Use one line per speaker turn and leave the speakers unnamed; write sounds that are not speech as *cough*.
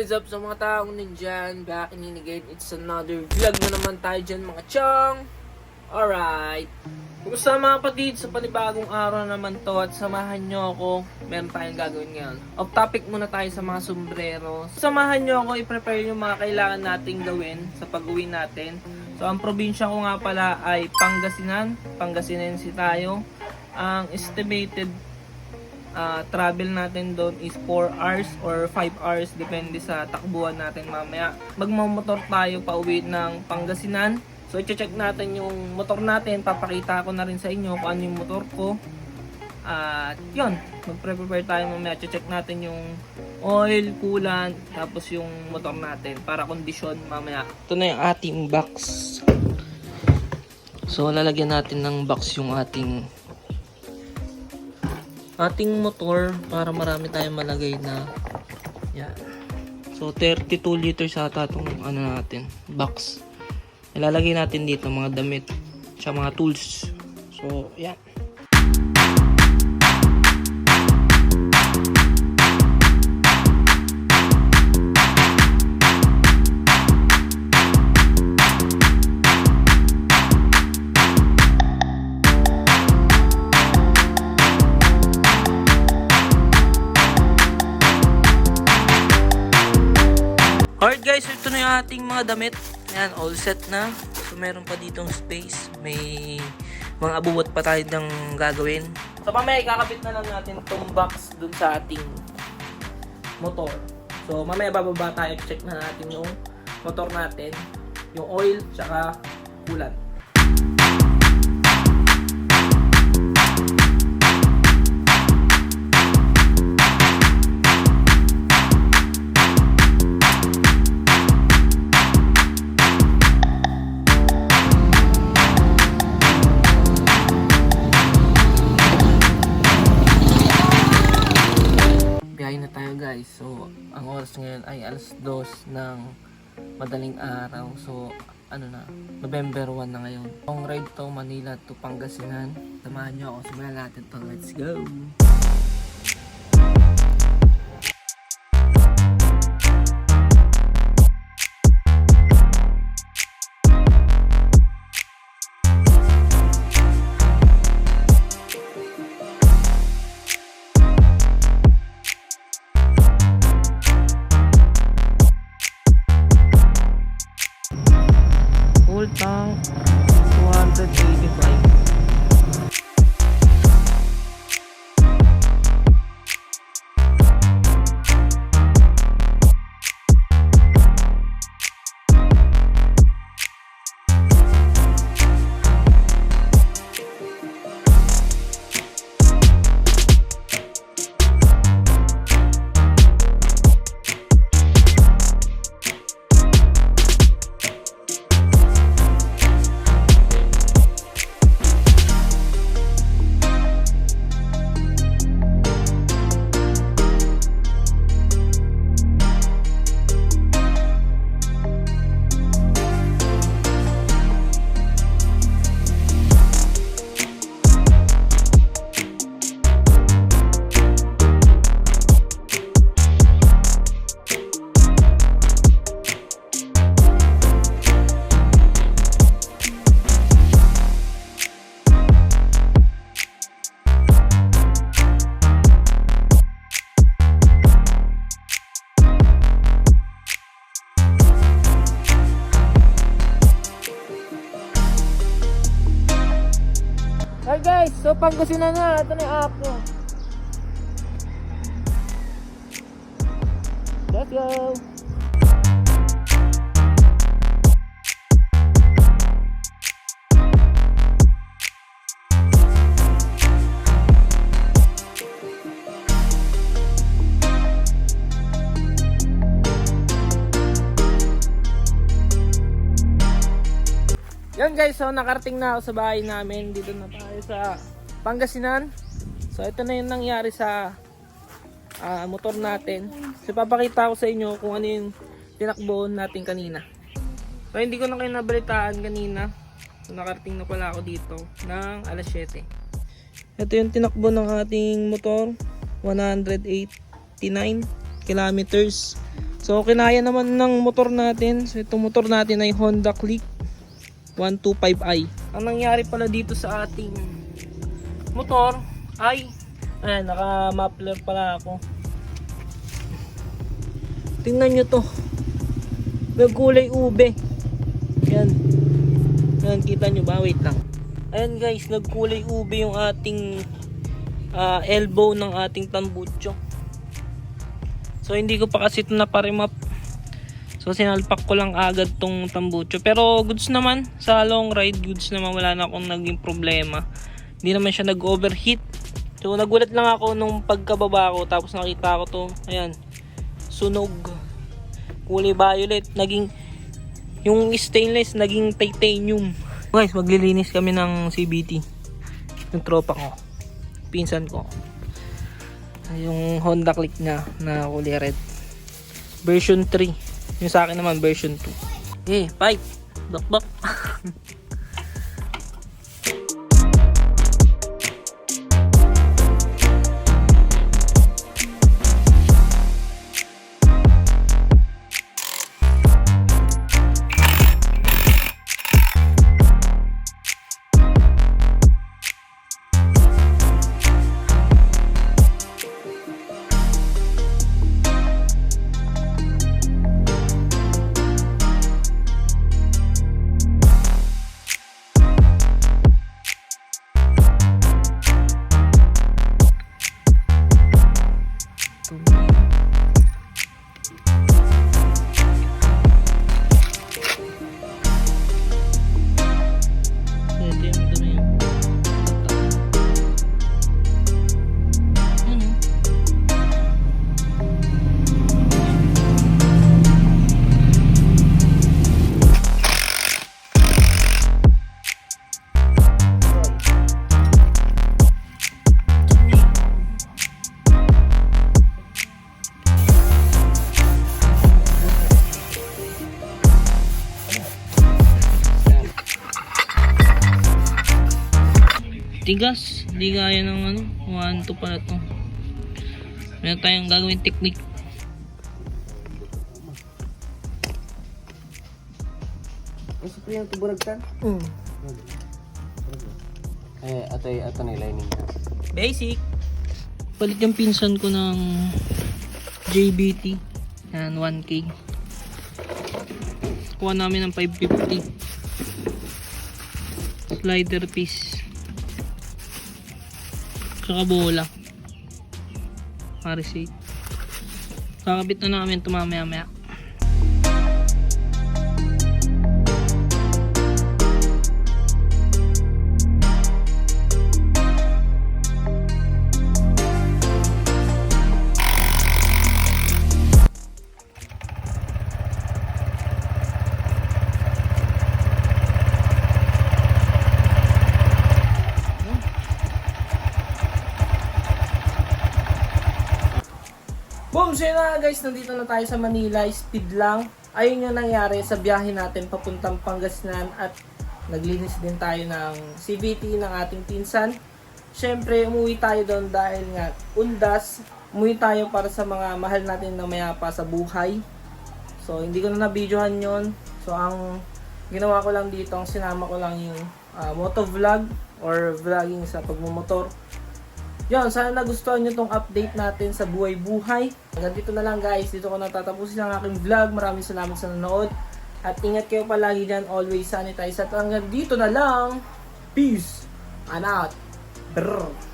is up sa mga taong nandyan? Back in again, it's another vlog na naman tayo dyan mga chong. Alright. Kumusta mga kapatid? Sa panibagong araw naman to at samahan nyo ako. Meron tayong gagawin ngayon. Off topic muna tayo sa mga sombrero. Samahan nyo ako i-prepare yung mga kailangan nating gawin sa pag-uwi natin. So ang probinsya ko nga pala ay Pangasinan. Pangasinense tayo. Ang estimated ah, travel natin doon is 4 hours or 5 hours depende sa takbuhan natin mamaya. Magmamotor tayo pa uwi ng Pangasinan. So i-check natin yung motor natin, papakita ko na rin sa inyo kung ano yung motor ko. At yun, magpre-prepare tayo mamaya, check natin yung oil, coolant, tapos yung motor natin para kondisyon mamaya. Ito na yung ating box. So lalagyan natin ng box yung ating ating motor para marami tayong malagay na yan. So 32 liters ata itong ano natin, box. Ilalagay natin dito mga damit sa mga tools. So yan. Alright guys, ito na yung ating mga damit. Yan, all set na. So meron pa ditong space. May mga abuwat pa tayo ng gagawin. So mamaya ikakabit na lang natin itong box dun sa ating motor. So mamaya bababa tayo, check na natin yung motor natin, yung oil, tsaka coolant. Oras ngayon ay alas 2 ng madaling araw. So, ano na, November 1 na ngayon. Long ride to Manila to Pangasinan. Samahan nyo ako. Simulan natin to. Let's go! Guys, so Pangasinan na. Ito na yung app ko. Let's go! Yan guys, so nakarating na ako sa bahay namin. Dito na tayo sa Pangasinan. So ito na yung nangyari sa ah, motor natin. So papakita ko sa inyo kung ano yung tinakbo natin kanina. So hindi ko na kayo nabalitaan kanina. So nakarating na pala ako dito ng alas 7. Ito yung tinakbo ng ating motor. 189 kilometers. So, kinaya naman ng motor natin. So, itong motor natin ay Honda Click 125i. Ang nangyari pala dito sa ating motor ay ayan, naka-muffler pala ako. Tingnan nyo to. Nagkulay ube. Yan. Yan, kita nyo ba? Wait lang. Ayan guys, nagkulay ube yung ating ah, elbow ng ating tambucho. So hindi ko pa kasi ito naparimap. So sinalpak ko lang agad tong tambucho. Pero goods naman, sa long ride, goods naman. Wala na akong naging problema. Hindi naman siya nag-overheat. So nagulat lang ako nung pagkababa ko. Tapos nakita ko to, ayan, sunog. Kulay violet. Naging, yung stainless, naging titanium. Guys, maglilinis kami ng CBT. Yung tropa ko. Pinsan ko. Yung Honda Click niya na kulay red. Version 3. Yung sa akin naman version 2. Eh, pipe. Bak *laughs* Tigas. Hindi gaya ng ano. 1, 2 pala to. Meron tayong gagawin technique.
Ang supli yung tuburagtan?
Mm.
Eh, ato ato na lining na.
Basic. Palit yung pinsan ko ng JBT. Yan, 1K. Kuha namin ng 550. Slider piece. Tsaka bola. Parisate. Kakabit na namin ito mamaya maya. Boom! So na guys, nandito na tayo sa Manila. Speed lang. Ayun yung nangyari sa biyahe natin papuntang Pangasinan at naglinis din tayo ng CVT ng ating pinsan. Siyempre, umuwi tayo doon dahil nga undas. Umuwi tayo para sa mga mahal natin na mayapa sa buhay. So, hindi ko na na-videohan yon So, ang ginawa ko lang dito, ang sinama ko lang yung ah, motovlog or vlogging sa pagmumotor. Yon, sana nagustuhan nyo tong update natin sa buhay-buhay. Hanggang dito na lang guys. Dito ko natatapusin ang aking vlog. Maraming salamat sa nanood. At ingat kayo palagi dyan. Always sanitize. At hanggang dito na lang. Peace. And out. Brrr.